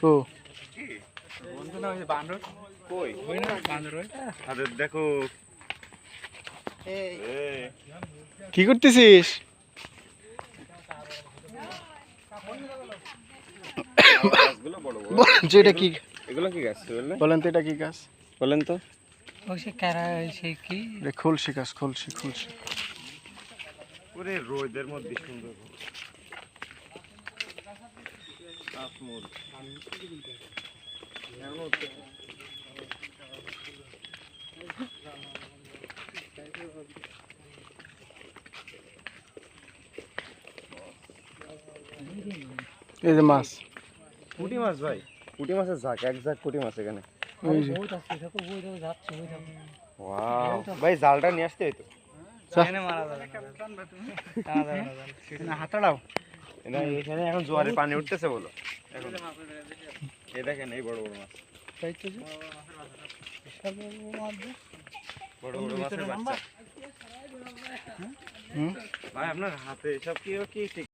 কো। বন্ধু না কই? না দেখো। কি করতেছিস? গাছগুলো বড় বড়। বলেন তো এটা কি এগুলো কি গাছ বললে? বলেন তো এটা কি গাছ? বলেন তো। ওই সে কারা সে কি? এটা গাছ খুলশি খুলশি পুরো রোদের মধ্যে সুন্দর। এই যে মাছ। পুঁটি মাছ ভাই। পুঁটি মাছের ঝাঁক এক ঝাঁক পুঁটি মাছ এখানে। ভাই জালটা নিয়ে আসতে হইতো। হাতাড়াও। এখানে এখন জোয়ারের পানি উঠতেছে বলো। এখন। এই দেখেন এই বড় বড় মাছ। বড় বড় মাছের বাচ্চা। ভাই আপনার হাতে এসব কি কি ঠিক